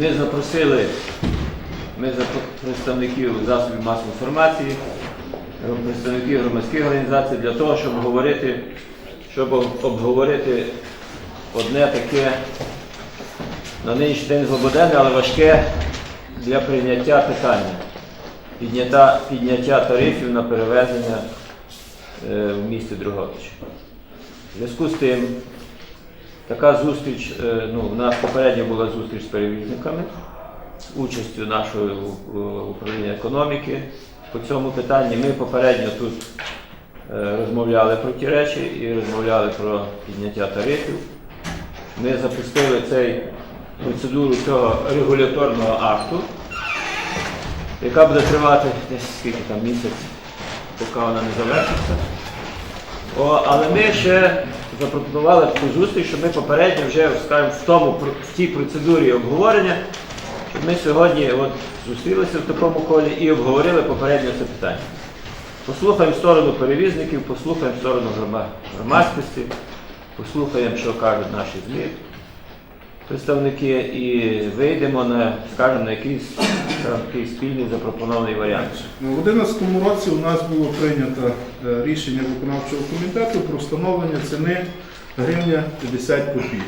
Ми запросили ми представників засобів масової інформації, представників громадських організацій для того, щоб говорити, щоб обговорити одне таке на нинішній день злободенне, але важке для прийняття питання. Підняття, підняття тарифів на перевезення е, в місті Дрогобич. В зв'язку з тим, така зустріч, е, ну, у нас попередньо була зустріч з перевізниками, з участю нашого у- у- управління економіки по цьому питанні. Ми попередньо тут е, розмовляли про ті речі і розмовляли про підняття тарифів. Ми запустили цей процедуру цього регуляторного акту, яка буде тривати десь скільки там місяць, поки вона не завершиться. О, але ми ще запропонували таку зустріч, щоб ми попередньо вже скажімо, в тому в тій процедурі обговорення, щоб ми сьогодні от, зустрілися в такому колі і обговорили попередньо це питання. Послухаємо сторону перевізників, послухаємо сторону громадськості, послухаємо, що кажуть наші ЗМІ, представники, і вийдемо на, скажімо, на якийсь такий спільний запропонований варіант. У 2011 році у нас було прийнято е, рішення виконавчого комітету про встановлення ціни гривня 50 копійок.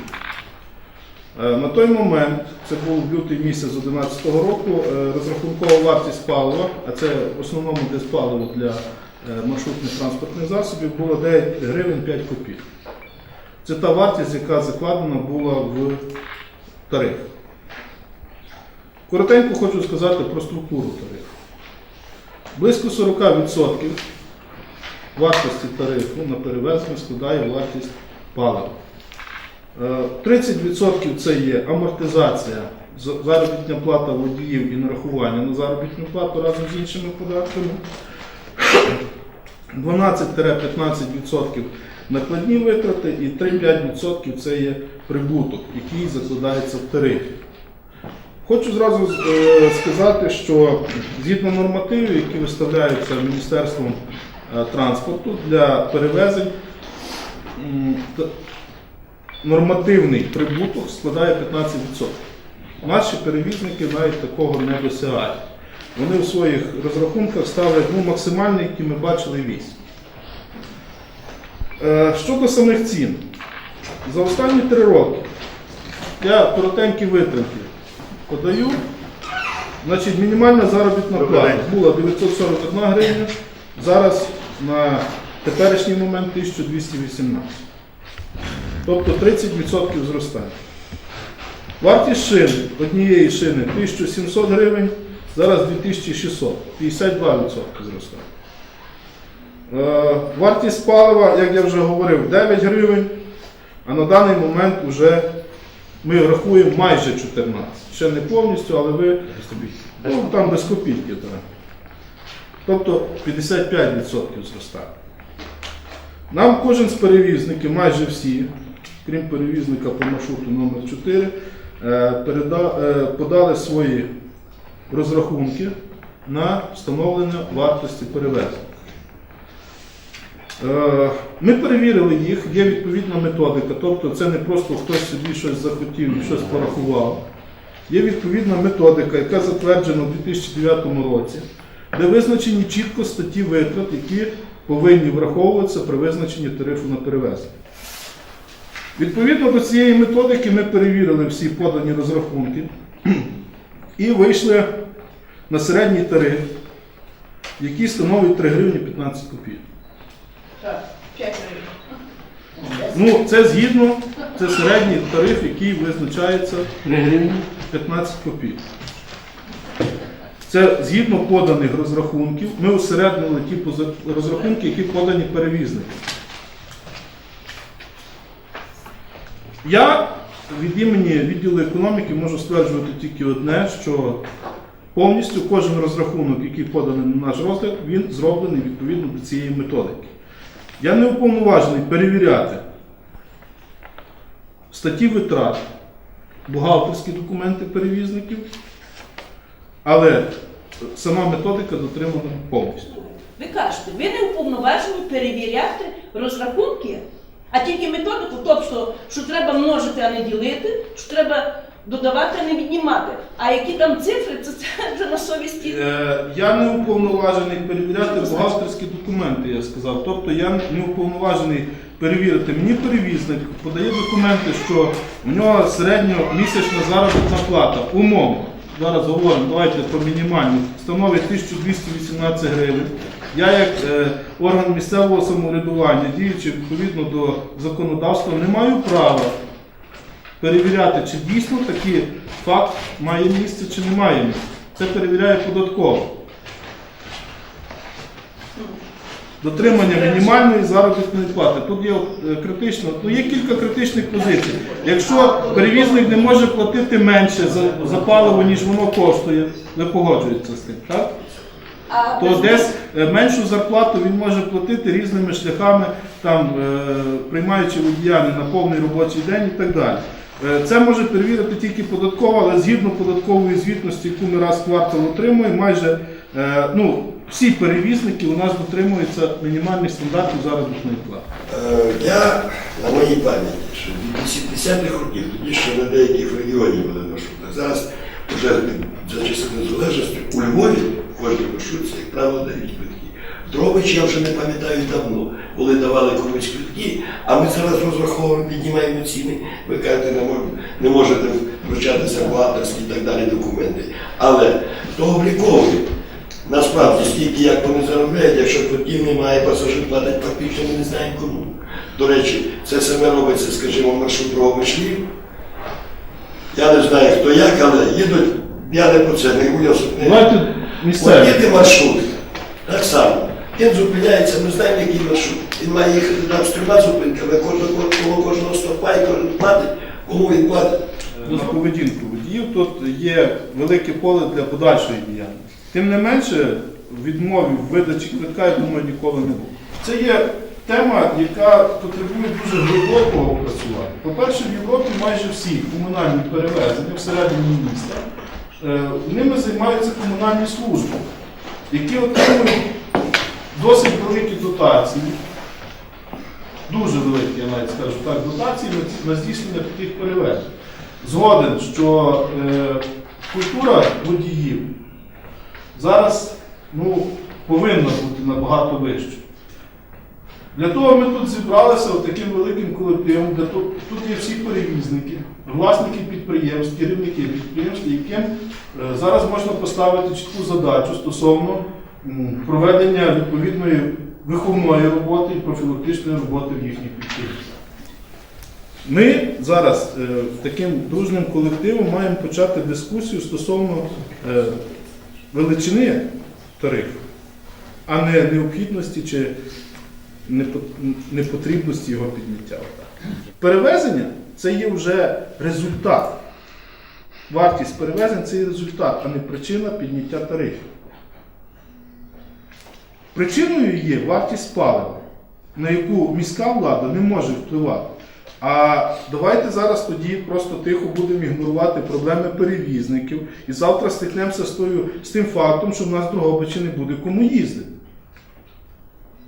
Е, На той момент, це був лютий місяць 2011 року, е, розрахункова вартість палива, а це в основному десь паливо для маршрутних транспортних засобів, було 9 гривень 5 копійок. Це та вартість, яка закладена була в тариф. Коротенько хочу сказати про структуру тарифу. Близько 40% вартості тарифу на перевезення складає вартість палива. Е, 30% це є амортизація, заробітна плата водіїв і нарахування на заробітну плату разом з іншими податками. 12-15% накладні витрати і 3-5% це є прибуток, який закладається в тарифі. Хочу зразу е, сказати, що згідно нормативів, які виставляються Міністерством е, транспорту для перевезень, нормативний прибуток складає 15%. Наші перевізники навіть такого не досягають. Вони в своїх розрахунках ставлять ну, максимальний, який ми бачили 8. Е, Щодо самих цін, за останні три роки я коротенькі витримки подаю. Значить, мінімальна заробітна плата була 941 гривня, зараз на теперішній момент 1218. Тобто 30% зростання. Вартість шини однієї шини 1700 гривень, зараз 2600, 52% зростання. Е, Вартість палива, як я вже говорив, 9 гривень, а на даний момент вже ми рахуємо майже 14. Ще не повністю, але ви ну, там без копійки. Так. Тобто 55% зростає. Нам кожен з перевізників, майже всі, крім перевізника по маршруту номер 4 е, е, подали свої розрахунки на встановлення вартості перевезення. Е, Ми перевірили їх, є відповідна методика, тобто це не просто хтось собі щось захотів і щось порахував. Є відповідна методика, яка затверджена у 2009 році, де визначені чітко статті витрат, які повинні враховуватися при визначенні тарифу на перевезення. Відповідно до цієї методики ми перевірили всі подані розрахунки і вийшли на середній тариф, який становить 3 гривні 15 копійок. Так, 5 гривень. Ну, це згідно, це середній тариф, який визначається 15 копійок. Це згідно поданих розрахунків. Ми усереднили ті розрахунки, які подані перевізникам. Я від імені відділу економіки можу стверджувати тільки одне, що повністю кожен розрахунок, який поданий на наш розгляд, він зроблений відповідно до цієї методики. Я не уповноважений перевіряти статті витрат, бухгалтерські документи перевізників, але сама методика дотримана повністю. Ви кажете, ви не уповноважені перевіряти розрахунки, а тільки методику, тобто, що треба множити, а не ділити, що треба додавати, не віднімати. А які там цифри, це, це вже на совісті. Е, Я не уповноважений перевіряти бухгалтерські документи, я сказав. Тобто я не уповноважений перевірити. Мені перевізник подає документи, що в нього середньомісячна заробітна плата. Умовно. Зараз говоримо, давайте про мінімальну. Становить 1218 гривень. Я як е, орган місцевого самоврядування, діючи відповідно до законодавства, не маю права перевіряти, чи дійсно такий факт має місце, чи не має місця. Це перевіряє податково. Дотримання мінімальної заробітної плати. Тут є е, критично, ну є кілька критичних позицій. Якщо перевізник не може платити менше за, за паливо, ніж воно коштує, ви погоджуєтеся з тим, так? То десь е, меншу зарплату він може платити різними шляхами, там, е, приймаючи водія на повний робочий день і так далі. Е, Це може перевірити тільки податкова, але згідно податкової звітності, яку ми раз в квартал отримуємо, майже е, ну, всі перевізники у нас дотримуються мінімальних стандартів заробітної плати. Е, Я на моїй пам'яті, що від 80-х років, тоді ще на деяких регіонів були маршрути. Зараз вже за часів незалежності у Львові в кожній маршрутці, як правило, дають квитки. В Дрогобичі я вже не пам'ятаю давно, коли давали комусь квитки, а ми зараз розраховуємо, піднімаємо ціни. Ви кажете, не, мож- не можете вручатися бухгалтерські і так далі документи. Але то обліковує. Насправді, стільки як вони заробляють, якщо квитків немає, пасажир платить фактично, ми не знаємо кому. До речі, це саме робиться, скажімо, маршрут Дрогобич-Львів. Я не знаю, хто як, але їдуть, я не про це не говорю. їде маршрут, так само. Він зупиняється, ми знаємо, який маршрут. Він має їхати там з трьома зупинками, коло кожного стопа і кожен платить, кому він платить. на поведінку водіїв тут є велике поле для подальшої діяльності. Тим не менше, відмові в видачі квитка, я думаю, ніколи не буде. Це є тема, яка потребує дуже глибокого опрацювання. По-перше, в Європі майже всі комунальні перевезення всередині міста, е, ними займаються комунальні служби, які отримують досить великі дотації. Дуже великі, я навіть скажу так, дотації на, здійснення таких перевезень. Згоден, що е, культура водіїв зараз ну, повинна бути набагато вищою. Для того ми тут зібралися таким великим колективом, де тут, тут є всі перевізники, власники підприємств, керівники підприємств, яким е, зараз можна поставити чітку задачу стосовно проведення відповідної виховної роботи і профілактичної роботи в їхніх підприємствах. Ми зараз е, таким дружним колективом маємо почати дискусію стосовно е, величини тарифу, а не необхідності чи непотрібності його підняття. Перевезення це є вже результат. Вартість перевезень це є результат, а не причина підняття тарифів. Причиною є вартість палива, на яку міська влада не може впливати. А давайте зараз тоді просто тихо будемо ігнорувати проблеми перевізників і завтра стикнемося з, тою, з тим фактом, що в нас в Дрогобичі не буде кому їздити.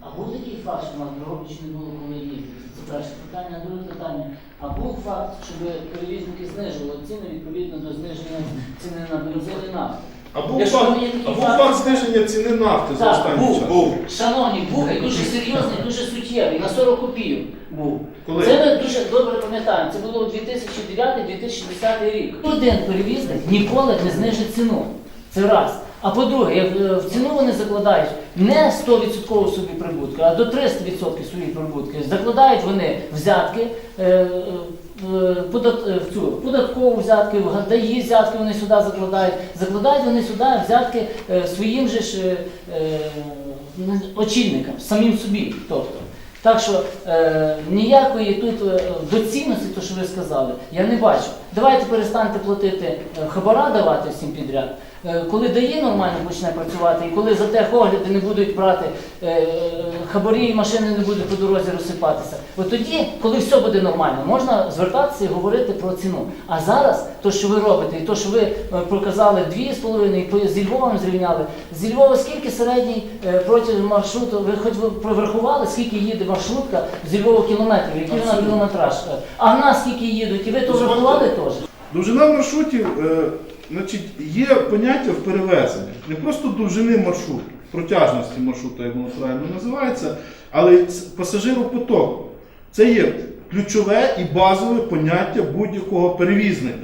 А був такий факт, що на Дрогобичі не було коли їздити? Це перше питання. А друге питання. А був факт, щоб перевізники знижували ціни відповідно до зниження ціни на бензин і нафту? А був Якщо є такий а був факт- факт зниження ціни нафти за Так, останній був. час. Був. Шановні, був і дуже серйозний, дуже суттєвий, на 40 копійок був. Коли? Це ми дуже добре пам'ятаємо. Це було 2009-2010 рік. Один перевізник ніколи не знижить ціну. Це раз. А по-друге, як, е, в ціну вони закладають не 100% собі прибутку, а до 300% свої прибутки. Закладають вони взятки, е, е, подат- е, в цю податкову взятки, в гантаї взятки вони сюди закладають. Закладають вони сюди взятки е, своїм же ж е, е, очільникам, самим собі. Тобто. Так що е, ніякої тут е, доцільності, то що ви сказали, я не бачу. Давайте перестаньте платити е, хабара давати всім підряд. Е, коли дає нормально почне працювати, і коли за техогляди не будуть брати е, хабарі і машини не будуть по дорозі розсипатися, от тоді, коли все буде нормально, можна звертатися і говорити про ціну. А зараз, то, що ви робите, і то, що ви е, проказали 2,5, і зі Львовом зрівняли, зі Львова скільки середній е, проти маршруту, ви хоч ви проврахували, скільки їде маршрутка зі Львова кілометрів, який вона кілометраж. Е, А в нас скільки їдуть, і ви то врахували теж? Довжина маршрутів, е, значить, є поняття в перевезенні. Не просто довжини маршруту, протяжності маршруту, як воно правильно називається, але пасажиропотоку. Це є ключове і базове поняття будь-якого перевізника.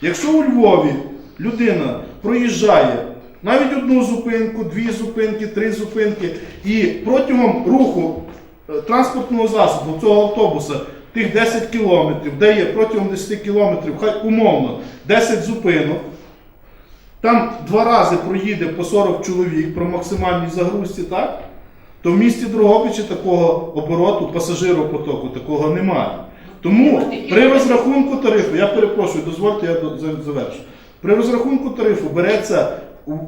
Якщо у Львові людина проїжджає навіть одну зупинку, дві зупинки, три зупинки, і протягом руху е, транспортного засобу цього автобуса тих 10 кілометрів, де є протягом 10 кілометрів, хай умовно 10 зупинок, там два рази проїде по 40 чоловік про максимальній загрузці, так? То в місті Дрогобичі такого обороту пасажиропотоку такого немає. Тому при розрахунку тарифу, я перепрошую, дозвольте, я завершу. При розрахунку тарифу береться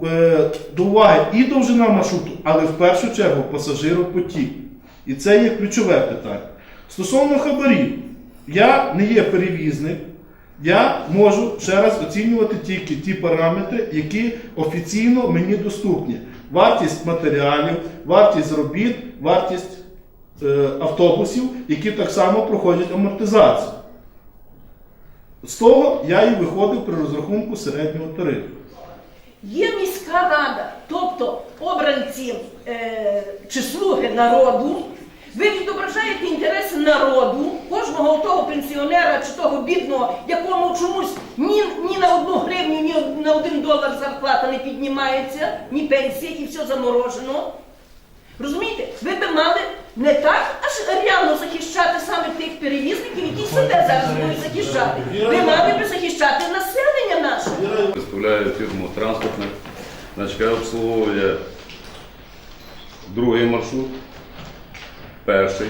е, до уваги і довжина маршруту, але в першу чергу пасажиропотік. І це є ключове питання. Стосовно хабарів, я не є перевізник, я можу ще раз оцінювати тільки ті параметри, які офіційно мені доступні. Вартість матеріалів, вартість робіт, вартість е, автобусів, які так само проходять амортизацію. З того я і виходив при розрахунку середнього тарифу. Є міська рада, тобто обранці е, чи слуги народу. Ви відображаєте інтереси народу, кожного того пенсіонера чи того бідного, якому чомусь ні, ні на одну гривню, ні на один долар зарплата не піднімається, ні пенсія, і все заморожено. Розумієте, ви би мали не так аж реально захищати саме тих перевізників, які себе зараз будуть захищати. Ви мали би захищати населення наше. Представляю фірму транспортних, значить, яка обслуговує другий маршрут, перший.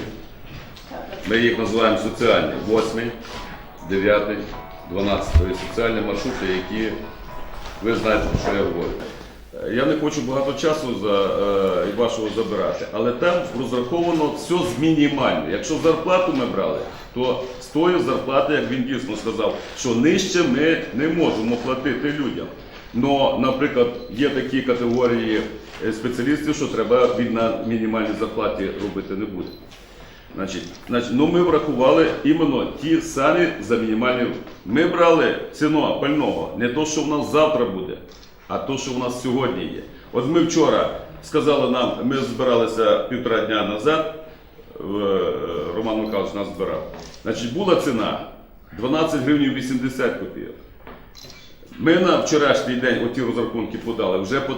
Ми їх називаємо соціальні, восьмий, дев'ятий, дванадцятий. Соціальні маршрути, які ви знаєте, про що я говорю. Я не хочу багато часу за, е, вашого забирати, але там розраховано все з мінімально. Якщо зарплату ми брали, то з тої зарплати, як він дійсно сказав, що нижче ми не можемо платити людям. Но, наприклад, є такі категорії спеціалістів, що треба він на мінімальній зарплаті робити не буде. Значить, значить, ну ми врахували іменно ті самі за мінімальні. Ми брали ціну пального, не то, що в нас завтра буде, а то, що в нас сьогодні є. От ми вчора сказали нам, ми збиралися півтора дня назад, е, Роман Михайлович нас збирав. Значить, була ціна 12 гривень 80 копійок. Ми на вчорашній день оті розрахунки подали вже по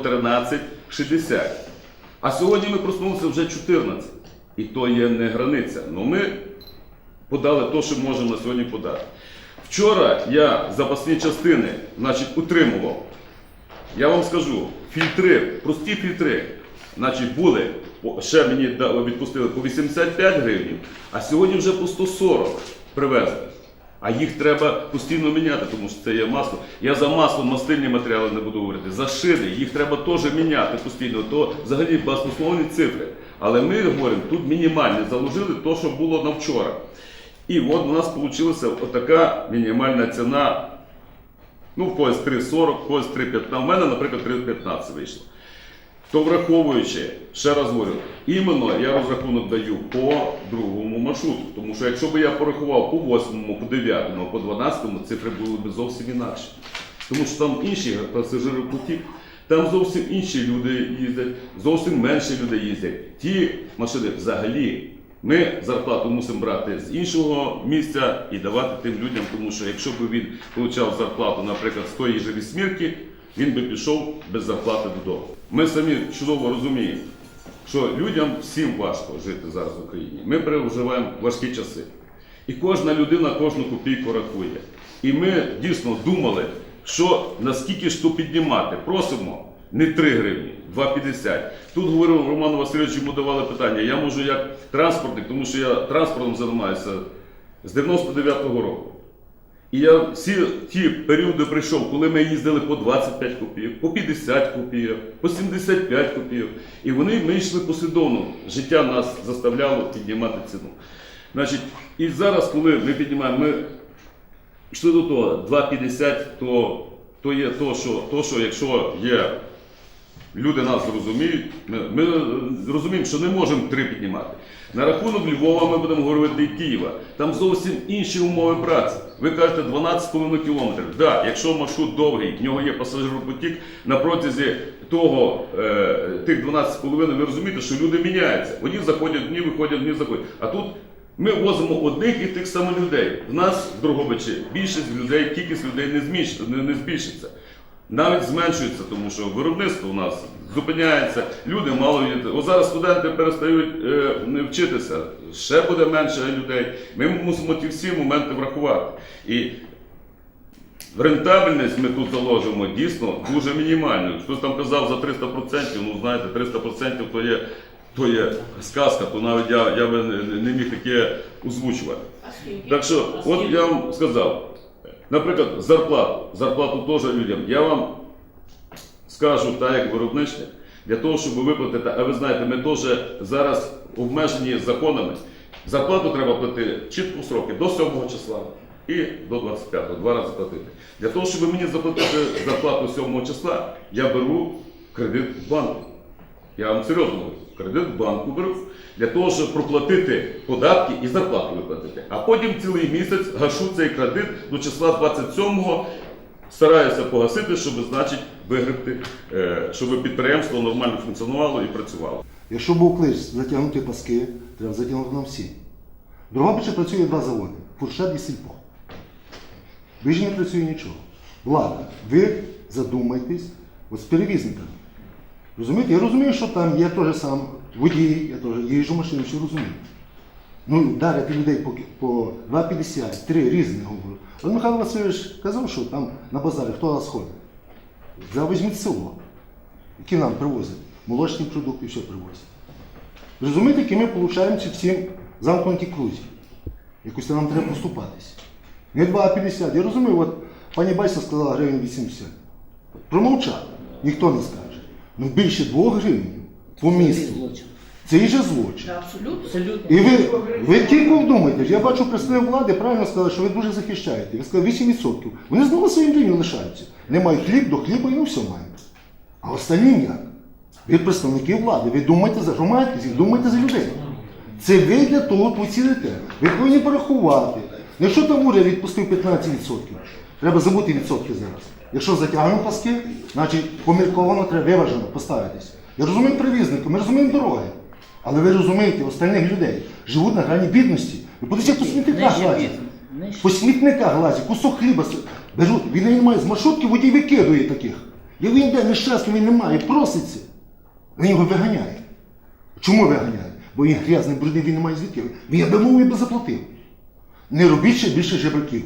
13,60. А сьогодні ми проснулися вже 14. І то є не границя. Ну ми подали те, що можемо сьогодні подати. Вчора я запасні частини значить, утримував. Я вам скажу, фільтри, прості фільтри, значить, були, ще мені відпустили по 85 гривень, а сьогодні вже по 140 привезли. А їх треба постійно міняти, тому що це є масло. Я за масло, мастильні матеріали не буду говорити. За шини, їх треба теж міняти постійно. То взагалі баснословні цифри. Але ми говоримо, тут мінімальні заложили те, що було на вчора. І от у нас вийшла отака мінімальна ціна Ну, в когось 3,40, в когось 3,15. У мене, наприклад, 3,15 вийшло. То враховуючи, ще раз говорю, іменно я розрахунок даю по другому маршруту. Тому що якщо б я порахував по 8, по 9, по 12, цифри були б зовсім інакші. Тому що там інші пасажиропотік, там зовсім інші люди їздять, зовсім менше людей їздять. Ті машини взагалі. Ми зарплату мусимо брати з іншого місця і давати тим людям, тому що якщо б він отримав зарплату, наприклад, з тої ж вісьмірки, він би пішов без зарплати додому. Ми самі чудово розуміємо, що людям всім важко жити зараз в Україні. Ми переживаємо важкі часи. І кожна людина кожну копійку рахує. І ми дійсно думали, що наскільки ж то піднімати. Просимо не 3 гривні, 2,50. Тут говорив Роман Васильович, йому давали питання. Я можу як транспортник, тому що я транспортом займаюся з 99-го року. І я всі ті періоди прийшов, коли ми їздили по 25 копійок, по 50 копійок, по 75 копійок. І вони ми йшли послідовно. Життя нас заставляло піднімати ціну. Значить, і зараз, коли ми піднімаємо, ми йшли до того 2,50, то, то є то, що, то, що якщо є Люди нас зрозуміють. Ми, ми розуміємо, що не можемо три піднімати. На рахунок Львова ми будемо говорити і Києва. Там зовсім інші умови праці. Ви кажете 12,5 кілометрів. Да, якщо маршрут довгий, в нього є пасажиропотік на протязі того, е, тих 12,5, ви розумієте, що люди міняються. Одні заходять, одні виходять, одні заходять. А тут ми возимо одних і тих самих людей. В нас в Дрогобичі більшість людей, кількість людей не збільшиться. Навіть зменшується, тому що виробництво у нас зупиняється, люди мало від. О зараз студенти перестають е, вчитися, ще буде менше людей. Ми мусимо ті всі моменти врахувати. І рентабельність ми тут заложимо дійсно дуже мінімальну. Хтось там казав за 300%, ну знаєте, 300% то є, то є сказка, то навіть я, я би не, не міг таке озвучувати. Так що, от я вам сказав, наприклад, зарплату, зарплату теж людям. Я вам скажу так, як виробничник, для того, щоб виплатити, а ви знаєте, ми теж зараз обмежені законами. Зарплату треба платити чітко в сроки до 7 числа і до 25-го, два рази платити. Для того, щоб мені заплатити зарплату 7 числа, я беру кредит в банку. Я вам серйозно говорю, кредит в банку беру для того, щоб проплатити податки і зарплату виплатити. А потім цілий місяць гашу цей кредит до числа 27-го, стараюся погасити, щоб, значить, вигребти, е, щоб підприємство нормально функціонувало і працювало. Якщо був клич затягнути паски, треба затягнути нам всі. В Дрогобичі працює два заводи фуршет і сільпо. Більше не працює нічого. Влада, ви задумайтесь от з перевізниками. Розумієте? Я розумію, що там я теж сам водій, я теж їжджу машину, все розумію. Ну, дарити людей по, по 2,50, 3 різних говорю. Але Михайло Васильович казав, що там на базарі хто нас ходить. Взяв візьміть село, які нам привозять. Молочні продукти, все привозять. Розумієте, які ми отримуємо ці всі замкнуті крузі. Якось нам треба поступатись. Не 2,50. Я розумію, от пані Байса сказала гривень 80. Промовчав, ніхто не скаже. Ну більше 2 гривень по місту. Це і же злочин. Абсолютно. І ви, ви тільки вдумайтесь, я бачу представник влади правильно сказали, що ви дуже захищаєте. Ви сказали 8%. Вони знову своїм рівні лишаються. Не мають хліб до хліба і ну все мають. А останнім як? Ви представники влади, ви думаєте за громадськість, ви думаєте за людей. Це ви для того тут цілите. Ви повинні порахувати. Ну, Якщо там уряд відпустив 15%, треба забути відсотки зараз. Якщо затягнемо паски, значить помірковано треба виважено поставитись. Я розумію перевізника, ми розуміємо дороги. Але ви розумієте, остальних людей живуть на грані бідності. Ви подивіться, по смітниках гладять. По смітниках гладять, кусок хліба беруть. Він не має з маршрутки, водій викидує таких. І він йде нещасний, він немає, проситься. Він його виганяє. Чому виганяє? Бо він грязний, брудний, він не має звідки. Він я би мов, і би заплатив. Не робіть ще більше жебраків.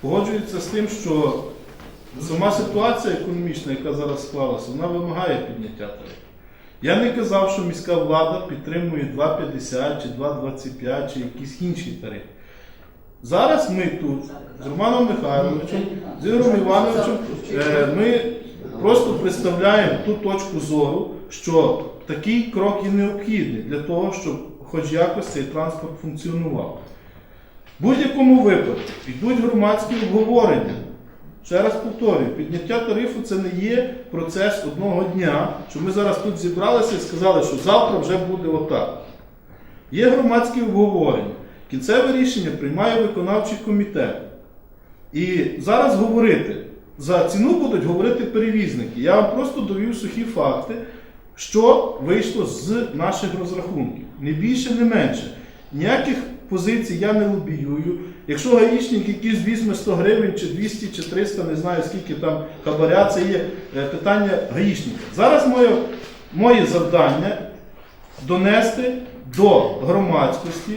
Погоджується з тим, що сама ситуація економічна, яка зараз склалася, вона вимагає підняття тарифів. Я не казав, що міська влада підтримує 2,50 чи 2,25 чи якісь інші тарифи. Зараз ми тут з Романом Михайловичем, з Ігорем Івановичем, е, ми просто представляємо ту точку зору, що такий крок є необхідний для того, щоб хоч якось цей транспорт функціонував. В будь-якому випадку йдуть громадські обговорення. Ще раз повторюю, підняття тарифу це не є процес одного дня, що ми зараз тут зібралися і сказали, що завтра вже буде отак. Є громадські обговорення. Кінцеве рішення приймає виконавчий комітет. І зараз говорити, за ціну будуть говорити перевізники. Я вам просто довів сухі факти, що вийшло з наших розрахунків. Не більше, не менше. Ніяких позицій я не лобіюю. Якщо гаїчник якийсь візьме 100 гривень, чи 200, чи 300, не знаю скільки там хабаря, це є е, питання гаїчника. Зараз моє, моє завдання донести до громадськості,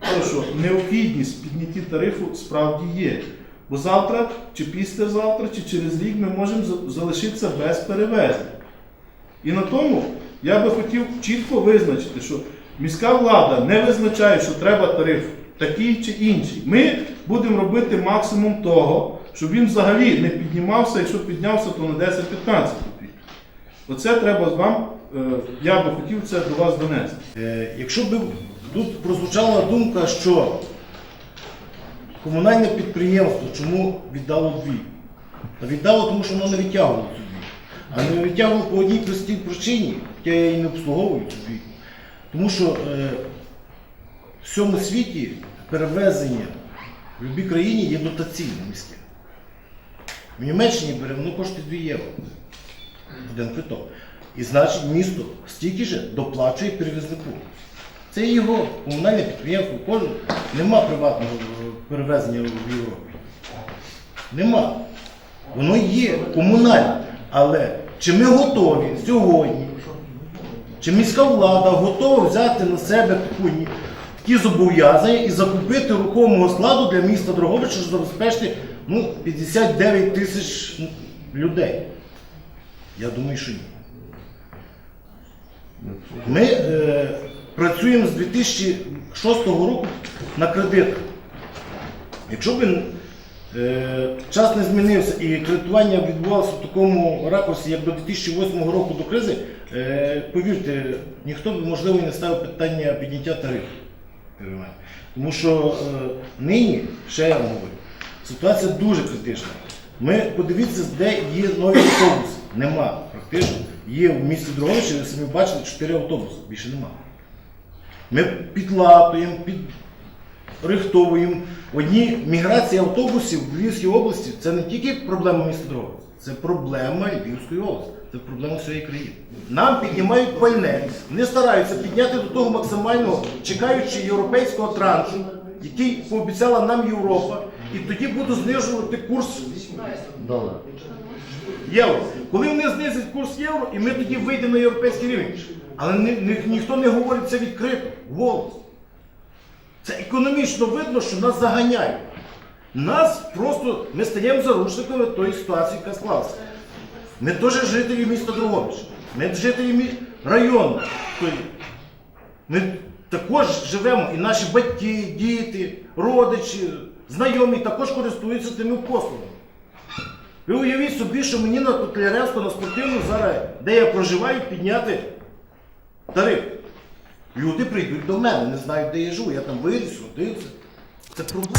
те, що необхідність підняті тарифу справді є. Бо завтра, чи післязавтра, чи через рік ми можемо залишитися без перевезень. І на тому я би хотів чітко визначити, що міська влада не визначає, що треба тариф такий чи інший. Ми будемо робити максимум того, щоб він взагалі не піднімався, якщо піднявся, то на 10-15 копійок. Оце треба вам, е, я би хотів це до вас донести. Е, Якщо б тут прозвучала думка, що комунальне підприємство чому віддало дві? Віддало, тому що воно не відтягувало ці дві. А не витягнув по одній простій причині, хоча я її не обслуговую собі. Тому що е, в всьому світі перевезення в будь-якій країні є дотаційне міське. В Німеччині бере, воно коштує 2 євро. Один квиток. І значить місто стільки же доплачує перевізнику. Це його комунальне підприємство, кожен. Нема приватного е, перевезення в Європі. Нема. Воно є комунальне. Але чи ми готові сьогодні, чи міська влада готова взяти на себе таку, такі зобов'язання і закупити рухомого складу для міста Дрогобича, щоб забезпечити ну, 59 тисяч людей? Я думаю, що ні. Ми е, працюємо з 2006 року на кредитах. Якщо б час не змінився і кредитування відбувалося в такому ракурсі, як до 2008 року до кризи, е, повірте, ніхто б можливо не ставив питання підняття тарифів. Тому що е, нині, ще я вам говорю, ситуація дуже критична. Ми подивіться, де є нові автобуси. Нема практично. Є в місті Дрогобичі, ви самі бачили, 4 автобуси, більше нема. Ми підлатуємо, підрихтовуємо. Одні міграції автобусів в Львівській області це не тільки проблема міста Дрогобича, це проблема Львівської області, це проблема всієї країни. Нам піднімають пальне, вони стараються підняти до того максимального, чекаючи європейського траншу, який пообіцяла нам Європа, і тоді будуть знижувати курс євро. Коли вони знизять курс євро, і ми тоді вийдемо на європейський рівень. Але ні, ні- ніхто не говорить це відкрито, голос. Це економічно видно, що нас заганяють. Нас просто ми стаємо заручниками тої ситуації, яка склалася. Ми теж жителі міста Дрогобича. Ми жителі мі... району. Ми також живемо, і наші батьки, діти, родичі, знайомі також користуються тими послугами. Ви уявіть собі, що мені на Котляревську, на спортивну зараз, де я проживаю, підняти тариф. Люди прийдуть до мене, не знають, де я живу. Я там виріс, родився. Це проблема.